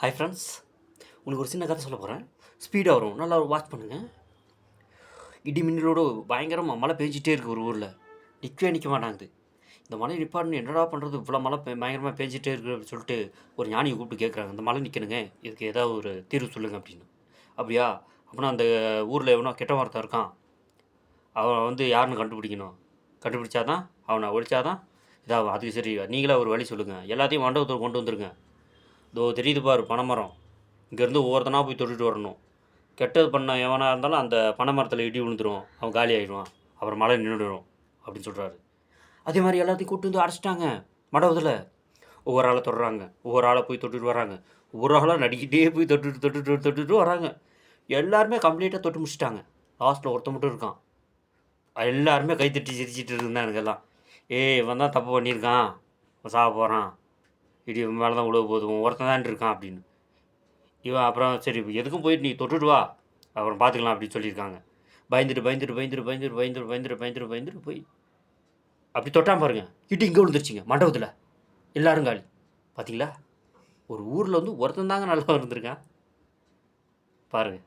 Hi friends உங்களுக்கு ஒரு சின்ன கதை சொல்ல போகிறேன் ஸ்பீடாக வரும். நல்லா வாட்ச் பண்ணுங்கள் இடி மின்னலோடு பயங்கரமாக மழை பெஞ்சிட்டே இருக்குது ஒரு ஊரில். நிற்கவே நிற்க மாட்டாங்குது. இந்த மழை நிற்பாடுன்னு என்னடா பண்ணுறது இவ்வளோ மழை பெ- பயங்கரமாக பெஞ்சிட்டே இருக்குது அப்படின்னு சொல்லிட்டு ஒரு ஞானியை கூப்பிட்டு கேட்குறாங்க இந்த மழை நிற்கணுங்க இதுக்கு ஏதாவது ஒரு தீர்வு சொல்லுங்கள் அப்படின்னு. அப்படியா? அப்படின்னா அந்த ஊரில் எவனோ கெட்ட வார்த்தை இருக்கான். அவன் வந்து யாருன்னு கண்டுபிடிக்கணும். கண்டுபிடிச்சாதான் அவனை ஒழிச்சாதான் இதாகும் அதுக்கு சரி நீங்களே ஒரு வழி சொல்லுங்கள் எல்லாத்தையும் மண்டபத்தில் கொண்டு வந்துருங்க. இதோ தெரியுது பாரு பனைமரம். இங்கேருந்து ஒவ்வொருத்தனா போய் தொட்டுட்டு வரணும். கெட்டது பண்ண எவனாக இருந்தாலும் அந்த பனைமரத்தில் இடி விழுந்துடும் அவன் காலி ஆகிடுவான் அப்புறம் மழை நின்றுடும் அப்படின்னு சொல்கிறாரு அதே மாதிரி எல்லாத்தையும் கூட்டு வந்து அடைச்சிட்டாங்க. மண்டபத்தில் ஒவ்வொரு ஆளை தொடுறாங்க. ஒவ்வொரு ஆளை போய் தொட்டுட்டு வராங்க. ஒவ்வொரு ஆளாக நடிக்கிட்டே போய் தொட்டுட்டு தொட்டுட்டு தொட்டுட்டு வராங்க. எல்லாருமே கம்ப்ளீட்டாக தொட்டு முடிச்சிட்டாங்க. லாஸ்ட்டில் ஒருத்த மட்டும் இருக்கான். எல்லாருமே கைத்தட்டி சிரிச்சிட்டு இருந்தானுங்க எல்லாம். ஏய் இவன் தான் தப்பு பண்ணியிருக்கான். இவன் சாக போகிறான் இடி மேலே தான் உழவு போதும் ஒருத்தன் தான் இருக்கான் அப்படின்னு. இவன் அப்புறம் சரி எதுக்கும் போயிட்டு நீ தொட்டுட்டு வா அப்புறம் பார்த்துக்கலாம் அப்படின்னு சொல்லியிருக்காங்க. பயந்துட்டு பயந்துட்டு பயந்துட்டு பயந்துட்டு பயந்துட்டு பயந்துட்டு பயந்துட்டு பயந்துட்டு போய் அப்படி தொட்டான் பாருங்க இட்டு இங்கே விழுந்துருச்சிங்க மண்டபத்தில். எல்லாரும் காலி. பார்த்தீங்களா ஒரு ஊரில் வந்து ஒருத்தன் தாங்க நல்லா இருந்திருக்கான். பாருங்கள்